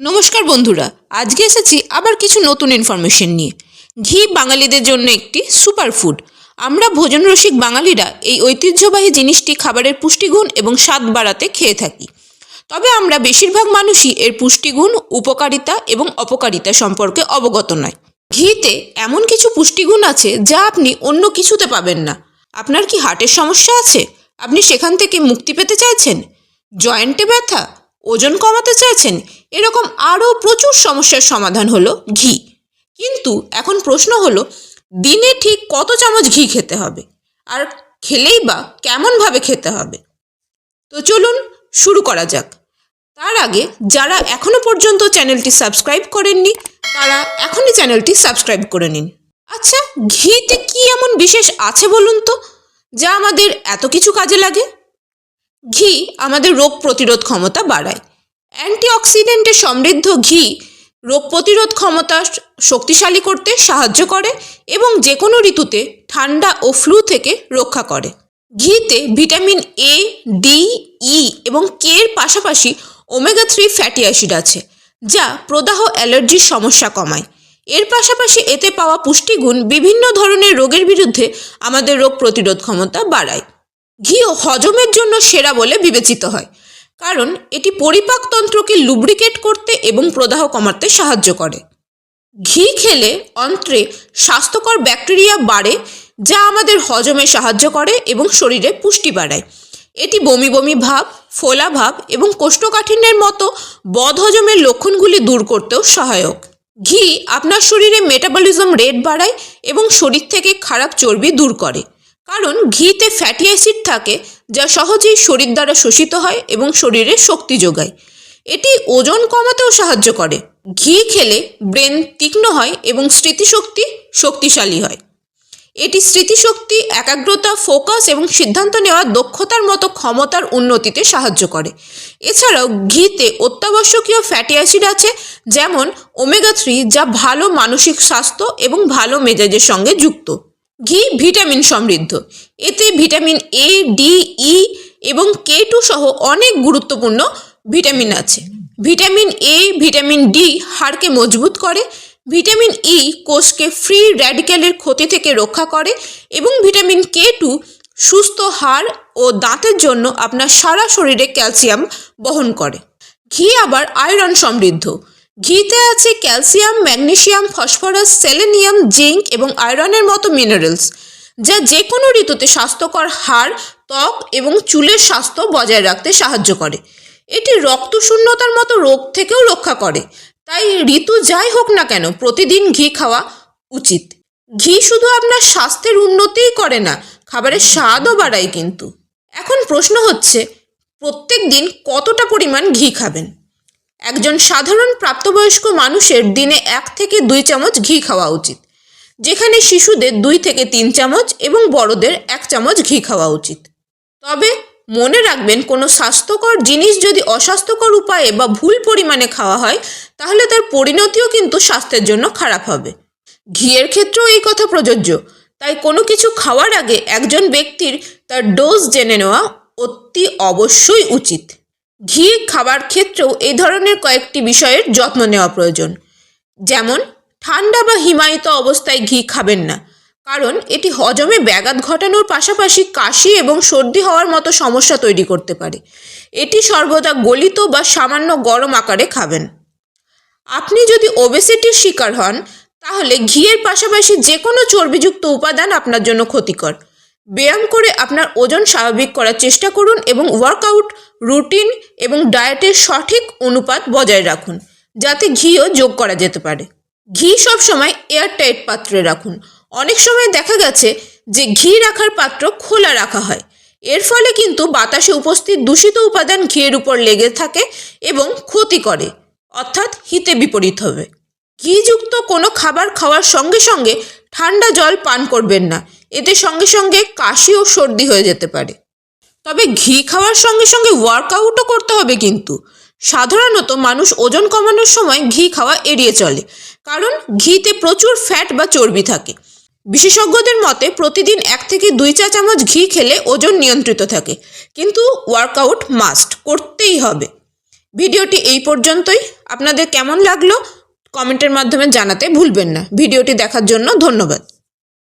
নমস্কার বন্ধুরা, আজকে এসেছি আবার কিছু নতুন ইনফরমেশন নিয়ে। ঘি বাঙালিদের জন্য একটি সুপারফুড আমরা ভোজন রসিক বাঙালিরা এই ঐতিহ্যবাহী জিনিসটি খাবারের পুষ্টিগুণ এবং স্বাদ বাড়াতে খেয়ে থাকি। তবে আমরা বেশিরভাগ মানুষই এর পুষ্টিগুণ, উপকারিতা এবং অপকারিতা সম্পর্কে অবগত নয়। ঘিতে এমন কিছু পুষ্টিগুণ আছে যা আপনি অন্য কিছুতে পাবেন না। আপনার কি হার্টের সমস্যা আছে? আপনি সেখান থেকে মুক্তি পেতে চাইছেন? জয়েন্টে ব্যথা ওজন কমাতে চাইছেন, এরকম আরও প্রচুর সমস্যার সমাধান হলো ঘি। কিন্তু এখন প্রশ্ন হলো, দিনে ঠিক কত চামচ ঘি খেতে হবে? আর খেলেই বা কেমনভাবে খেতে হবে? তো চলুন শুরু করা যাক। তার আগে যারা এখনও পর্যন্ত চ্যানেলটি সাবস্ক্রাইব করেননি, তারা এখনই চ্যানেলটি সাবস্ক্রাইব করে নিন। আচ্ছা ঘিতে কি এমন বিশেষ আছে বলুন তো, যা আমাদের এত কিছু কাজে লাগে? ঘি আমাদের রোগ প্রতিরোধ ক্ষমতা বাড়ায়। অ্যান্টিঅক্সিডেন্টে সমৃদ্ধ ঘি রোগ প্রতিরোধ ক্ষমতা শক্তিশালী করতে সাহায্য করে এবং যে কোনো ঋতুতে ঠান্ডা ও ফ্লু থেকে রক্ষা করে। ঘিতে ভিটামিন এ ডি ই এবং কে এর পাশাপাশি ওমেগা থ্রি ফ্যাটি অ্যাসিড আছে, যা প্রদাহ অ্যালার্জির সমস্যা কমায়। এর পাশাপাশি এতে পাওয়া পুষ্টিগুণ বিভিন্ন ধরনের রোগের বিরুদ্ধে আমাদের রোগ প্রতিরোধ ক্ষমতা বাড়ায়। ঘিও হজমের জন্য সেরা বলে বিবেচিত হয়। কারণ এটি পরিপাকতন্ত্রকে লুব্রিকেট করতে এবং প্রদাহ কমাতে সাহায্য করে। ঘি খেলে অন্ত্রে স্বাস্থ্যকর ব্যাকটেরিয়া বাড়ে, যা আমাদের হজমে সাহায্য করে এবং শরীরে পুষ্টি বাড়ায়। এটি বমি বমি ভাব, ফোলা ভাব এবং কোষ্ঠকাঠিন্যের মতো বদহজমের লক্ষণগুলি দূর করতেও সহায়ক। ঘি আপনার শরীরে মেটাবলিজম রেট বাড়ায় এবং শরীর থেকে খারাপ চর্বি দূর করে। কারণ ঘিতে ফ্যাটি অ্যাসিড থাকে যা সহজেই শরীর দ্বারা শোষিত হয় এবং শরীরে শক্তি যোগায়। এটি ওজন কমাতেও সাহায্য করে। ঘি খেলে ব্রেন তীক্ষ্ণ হয় এবং স্মৃতিশক্তি শক্তিশালী হয়। এটি স্মৃতিশক্তি, একাগ্রতা, ফোকাস এবং সিদ্ধান্ত নেওয়ার দক্ষতার মতো ক্ষমতার উন্নতিতে সাহায্য করে। এছাড়াও ঘিতে অত্যাবশ্যকীয় ফ্যাটি অ্যাসিড আছে যেমন ওমেগা থ্রি যা ভালো মানসিক স্বাস্থ্য এবং ভালো মেজাজের সঙ্গে যুক্ত। ঘি ভিটামিন সমৃদ্ধ। এতে ভিটামিন এ ডি ই এবং কে টু সহ অনেক গুরুত্বপূর্ণ ভিটামিন আছে। ভিটামিন এ ভিটামিন ডি হাড়কে মজবুত করে। ভিটামিন ই কোষকে ফ্রি র্যাডিক্যালের ক্ষতি থেকে রক্ষা করে এবং ভিটামিন কে টু সুস্থ হাড় ও দাঁতের জন্য আপনার সারা শরীরে ক্যালসিয়াম বহন করে। ঘি আবার আয়রন সমৃদ্ধ। ঘিতে আছে calcium, magnesium, phosphorus, selenium, zinc এবং আয়রনের মতো মিনারেলস, যা যে কোনো ঋতুতে স্বাস্থ্যকর হাড়, ত্বক এবং চুলের স্বাস্থ্য বজায় রাখতে সাহায্য করে। এটি রক্তশূন্যতার মতো রোগ থেকেও রক্ষা করে। তাই ঋতু যাই হোক না কেন, প্রতিদিন ঘি খাওয়া উচিত। ঘি শুধু আপনার স্বাস্থ্যের উন্নতিই করে না, খাবারের স্বাদও বাড়ায় কিন্তু। এখন প্রশ্ন হচ্ছে প্রত্যেক দিন কতটা পরিমাণ ঘি খাবেন? একজন সাধারণ প্রাপ্তবয়স্ক মানুষের দিনে এক থেকে দুই চামচ ঘি খাওয়া উচিত, যেখানে শিশুদের দুই থেকে তিন চামচ এবং বড়দের এক চামচ ঘি খাওয়া উচিত। তবে মনে রাখবেন, কোনো স্বাস্থ্যকর জিনিস যদি অস্বাস্থ্যকর উপায়ে বা ভুল পরিমাণে খাওয়া হয়, তাহলে তার পরিণতিও কিন্তু স্বাস্থ্যের জন্য খারাপ হবে। ঘিয়ের ক্ষেত্রেও এই কথা প্রযোজ্য। তাই কোনো কিছু খাওয়ার আগে একজন ব্যক্তির তার ডোজ জেনে নেওয়া অতি অবশ্যই উচিত। ঘি, খাবার ক্ষেত্রেও এই ধরনের কয়েকটি বিষয়ের যত্ন নেওয়া প্রয়োজন। যেমন, ঠান্ডা বা হিমায়িত অবস্থায় ঘি খাবেন না, কারণ এটি হজমে ব্যাঘাত ঘটানোর পাশাপাশি কাশি এবং সর্দি হওয়ার মতো সমস্যা তৈরি করতে পারে। এটি সর্বদা গলিত বা সামান্য গরম আকারে খাবেন। আপনি যদি ওবেসিটির শিকার হন, তাহলে ঘিয়ের পাশাপাশি যে কোনো চর্বিযুক্ত উপাদান আপনার জন্য ক্ষতিকর। ব্যায়াম করে আপনার ওজন স্বাভাবিক করার চেষ্টা করুন এবং ওয়ার্কআউট রুটিন এবং ডায়েটের সঠিক অনুপাত বজায় রাখুন, যাতে ঘিও যোগ করা যেতে পারে। ঘি সবসময় এয়ারটাইট পাত্রে রাখুন। অনেক সময় দেখা গেছে যে ঘি রাখার পাত্র খোলা রাখা হয়। এর ফলে কিন্তু বাতাসে উপস্থিত দূষিত উপাদান ঘিয়ের উপর লেগে থাকে এবং ক্ষতি করে, অর্থাৎ হিতে বিপরীত হবে। ঘিযুক্ত কোনো খাবার খাওয়ার সঙ্গে সঙ্গে ঠান্ডা জল পান করবেন না। এতে সঙ্গে সঙ্গে কাশি ও সর্দি হয়ে যেতে পারে। তবে ঘি খাওয়ার সঙ্গে সঙ্গে ওয়ার্কআউটও করতে হবে কিন্তু। সাধারণত মানুষ ওজন কমানোর সময় ঘি খাওয়া এড়িয়ে চলে, কারণ ঘিতে প্রচুর ফ্যাট বা চর্বি থাকে। বিশেষজ্ঞদের মতে প্রতিদিন এক থেকে দুই চা চামচ ঘি খেলে ওজন নিয়ন্ত্রিত থাকে, কিন্তু ওয়ার্কআউট মাস্ট করতেই হবে। ভিডিওটি এই পর্যন্তই। আপনাদের কেমন লাগল? কমেন্টের মাধ্যমে জানাতে ভুলবেন না। ভিডিওটি দেখার জন্য ধন্যবাদ।